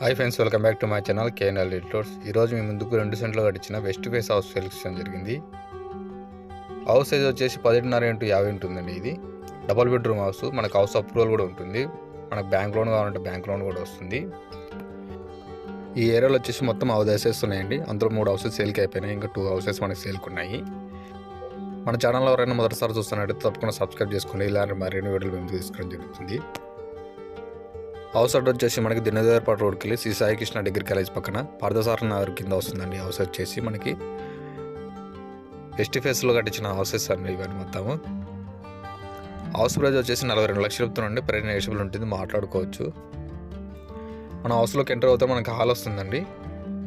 Hi friends welcome back to my channel KNL editors ఈరోజు మీ ముందుకు రెండు సెంట్లు గడిచిన వెస్ట్ ఫేస్ హౌస్ సెలెక్షన్ జరిగింది. హౌస్ సైజ్ వచ్చేసి పదిహేడున్నర ఇంటూ యాభై ఉంటుందండి ఇది. డబల్ బెడ్రూమ్ హౌస్ మనకు హౌస్ అప్రూవల్ కూడా ఉంటుంది. మనకు బ్యాంక్ లోన్ కావాలంటే బ్యాంక్ లోన్ కూడా వస్తుంది. ఈ ఏరియాలో వచ్చేసి మొత్తం హౌస్ హౌసెస్ ఉన్నాయండి. అందులో మూడు హౌసెస్ సేల్కి అయిపోయినాయి. ఇంకా టూ హౌసెస్ మనకి సేల్కి ఉన్నాయి. మన ఛానల్లో ఎవరైనా మొదటిసారి చూస్తున్నట్టు తప్పకుండా సబ్స్క్రైబ్ చేసుకోండి. ఇలాంటి మరిన్ని వీడియోలు మేము తీసుకోవడం జరుగుతుంది. హౌస్ అడ్రస్ వచ్చేసి మనకి దినదేవరపాటు రోడ్కి వెళ్ళి శ్రీ సాయి కృష్ణ డిగ్రీ కాలేజ్ పక్కన పార్థసారణ నగర్ కింద వస్తుందండి హౌస్ వచ్చేసి మనకి. ఎస్టీ ఫేస్లో కట్టించిన హౌసెస్ అండి ఇవన్నీ మొత్తము. హౌస్ ప్రైజ్ వచ్చేసి నలభై రెండు లక్షలు రూపాయలు ప్రైజ్ నెగిషియబుల్ ఉంటుంది మాట్లాడుకోవచ్చు. మన హౌస్లోకి ఎంటర్ అవుతే మనకి హాల్ వస్తుందండి.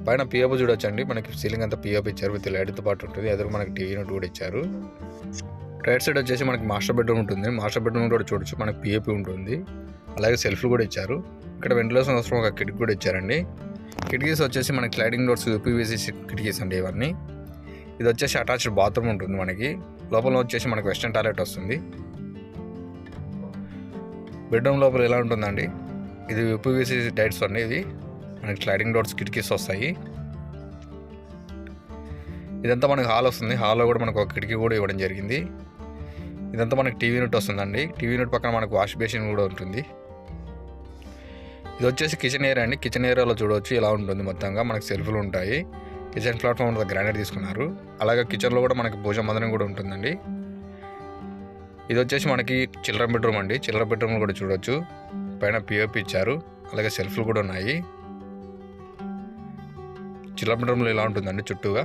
పైన పిఓపి చూడొచ్చండి. మనకి సీలింగ్ అంతా పిఓపి ఇచ్చారు విత్ లైట్తో పాటు ఉంటుంది. ఎదురు మనకి టీవీ నోట్ కూడా ఇచ్చారు. రైట్ సైడ్ వచ్చేసి మనకి మాస్టర్ బెడ్రూమ్ ఉంటుంది. మాస్టర్ బెడ్రూమ్ కూడా చూడొచ్చు. మనకి పిఏపి ఉంటుంది. అలాగే సెల్ఫ్లు కూడా ఇచ్చారు. ఇక్కడ వెంటిలేషన్ అవసరం ఒక కిటికీ కూడా ఇచ్చారండి. కిటికీస్ వచ్చేసి మనకి స్లైడింగ్ డోర్స్ యూపీవీసీ కిటికీస్ అండి ఇవన్నీ. ఇది వచ్చేసి అటాచ్డ్ బాత్రూమ్ ఉంటుంది మనకి. లోపల వచ్చేసి మనకి వెస్టర్న్ టాయిలెట్ వస్తుంది. బెడ్రూమ్ లోపల ఎలా ఉంటుందండి? ఇది యూపీవీసీ టైట్స్ అండి ఇది. మనకి స్లైడింగ్ డోర్స్ కిటికీస్ వస్తాయి. ఇదంతా మనకి హాల్ వస్తుంది. హాల్లో కూడా మనకు ఒక కిటికీ కూడా ఇవ్వడం జరిగింది. ఇదంతా మనకి టీవీ యూనిట్ వస్తుందండి. టీవీ నోట్ పక్కన మనకు వాష్ బేసిన్ కూడా ఉంటుంది. ఇది వచ్చేసి కిచెన్ ఏరియా అండి కిచెన్ ఏరియాలో చూడవచ్చు ఇలా ఉంటుంది మొత్తంగా. మనకి సెల్ఫ్లు ఉంటాయి. కిచెన్ ప్లాట్ఫామ్ గ్రానైట్ తీసుకున్నారు. అలాగే కిచెన్లో కూడా మనకి భోజన మందిరం కూడా ఉంటుందండి. ఇది వచ్చేసి మనకి చిల్లర బెడ్రూమ్ అండి. చిల్లర బెడ్రూమ్ కూడా చూడొచ్చు. పైన పిఓపి ఇచ్చారు. అలాగే సెల్ఫ్లు కూడా ఉన్నాయి. చిల్లర బెడ్రూమ్లో ఇలా ఉంటుందండి చుట్టూగా?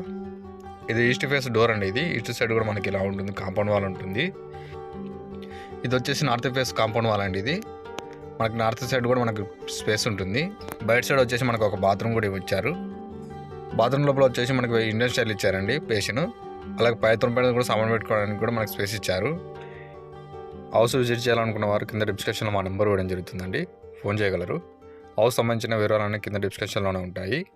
ఇది ఈస్ట్ ఫేస్ డోర్ అండి ఇది. ఈస్ట్ సైడ్ కూడా మనకి ఇలా ఉంటుంది. కాంపౌండ్ వాల్ ఉంటుంది. ఇది వచ్చేసి నార్త్ ఫేస్ కాంపౌండ్ వాల్ అండి ఇది. మనకి నార్త్ సైడ్ కూడా మనకు స్పేస్ ఉంటుంది. బయట సైడ్ వచ్చేసి మనకు ఒక బాత్రూమ్ కూడా ఇచ్చారు బాత్రూమ్ లోపల వచ్చేసి మనకి ఇండియన్ స్టైల్ ఇచ్చారండి పేషన్ అలాగే పైతం పైన కూడా సామాన్ పెట్టుకోవడానికి కూడా మనకి స్పేస్ ఇచ్చారు. హౌస్ విజిట్ చేయాలనుకున్న వారు కింద డిస్క్రిప్షన్లో మా నెంబర్ ఇవ్వడం జరుగుతుందండి. ఫోన్ చేయగలరు. హౌస్ సంబంధించిన వివరాలన్నీ కింద డిస్క్రిప్షన్లోనే ఉంటాయి.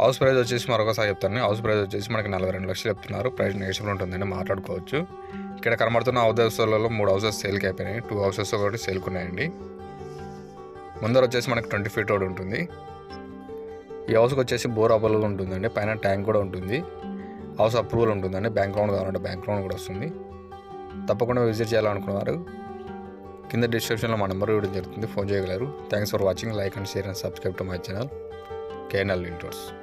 హౌస్ ప్రైస్ వచ్చేసి మరొకసారి చెప్తాను హౌస్ ప్రైస్ వచ్చేసి మనకి నలభై రెండు లక్షలు చెప్తున్నారు. ప్రైస్ నెగోషియబుల్ ఉంటుందని మాట్లాడుకోవచ్చు. ఇక్కడ కనబడుతున్న హౌసెస్లలో మూడు హౌసెస్ సేల్కి అయిపోయినాయి. టూ హౌసెస్ ఒకటి సేల్కి ఉన్నాయండి. ముందర వచ్చేసి మనకి ట్వంటీ ఫీట్ రోడ్ ఉంటుంది. ఈ హౌస్కి వచ్చేసి బోర్ అవైలబుల్ ఉంటుందండి. పైన ట్యాంక్ కూడా ఉంటుంది. హౌస్ అప్రూవల్ ఉంటుందండి. బ్యాంక్ లోన్ కావాలంటే బ్యాంక్ లోన్ కూడా వస్తుంది. తప్పకుండా విజిట్ చేయాలనుకున్నారు కింద డిస్క్రిప్షన్లో మా నెంబర్ ఇవ్వడం జరుగుతుంది. ఫోన్ చేయగలరు. Thanks for watching. Like and share and subscribe to my channel. KNL ఇంటర్స్.